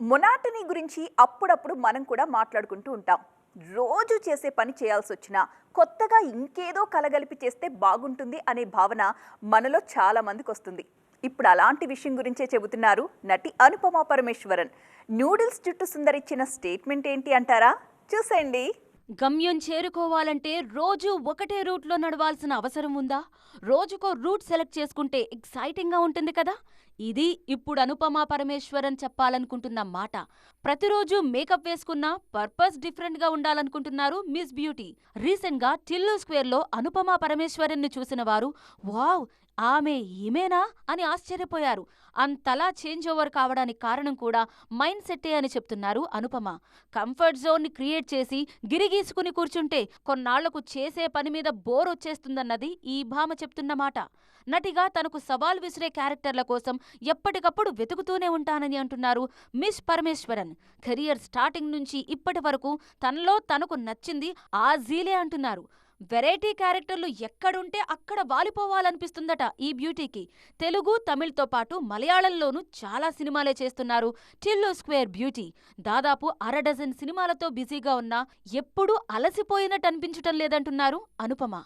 Monotony గురించి అప్పుడప్పుడు మనం కూడా మాట్లాడుకుంటూ ఉంటాం. రోజు చేసే పని చేయాల్సి వచ్చినా కొత్తగా ఇంకేదో కలగలిపి చేస్తే బాగుంటుంది అనే భావన మనలో చాలా మందికి వస్తుంది ఇప్పుడు అలాంటి విషయం గురించే చెబుతున్నారు నటి అనుపమ పరమేశ్వరన్. నూడిల్స్ చుట్టూ సుందరిచ్చిన స్టేట్మెంట్ ఏంటి అంటారా? చూసేయండి. గమ్యం చేరుకోవాలంటే రోజు ఒకటే రూట్లో నడవాల్సిన అవసరం ఉందా? రోజుకో రూట్ సెలెక్ట్ చేసుకుంటే ఎక్సైటింగ్గా ఉంటుంది కదా? ఇది ఇప్పుడు అనుపమా పరమేశ్వరన్ చెప్పాలనుకుంటున్న మాట. ప్రతిరోజు మేకప్ వేసుకున్నా పర్పస్ డిఫరెంట్గా ఉండాలనుకుంటున్నారు మిస్ బ్యూటీ. రీసెంట్గా టిల్లు స్క్వేర్లో అనుపమా పరమేశ్వరన్ని చూసిన వారు వావ్! ఆమె ఈమెనా? అని ఆశ్చర్యపోయారు. అంతలా చేంజ్ ఓవర్ కావడానికి కారణం కూడా మైండ్ సెట్టే అని చెప్తున్నారు అనుపమ. కంఫర్ట్ జోన్ని క్రియేట్ చేసి గిరిగీసుకుని కూర్చుంటే కొన్నాళ్ళకు చేసే పని మీద బోర్ వచ్చేస్తుందన్నది ఈ భామ చెప్తున్న మాట. నటిగా తనకు సవాల్ విసిరే క్యారెక్టర్ల కోసం ఎప్పటికప్పుడు వెతుకుతూనే ఉంటానని అంటున్నారు మిస్ పరమేశ్వరన్. కెరియర్ స్టార్టింగ్ నుంచి ఇప్పటి వరకు తనలో తనకు నచ్చింది ఆ జీలే అంటున్నారు. వెరైటీ క్యారెక్టర్లు ఎక్కడుంటే అక్కడ వాలిపోవాలనిపిస్తుందట ఈ బ్యూటీకి. తెలుగు తమిళ్తో పాటు మలయాళంలోనూ చాలా సినిమాలే చేస్తున్నారు. Tillu square beauty. దాదాపు అర డజన్ సినిమాలతో బిజీగా ఉన్నా ఎప్పుడూ అలసిపోయినట్టు అనిపించటం లేదంటున్నారు అనుపమ.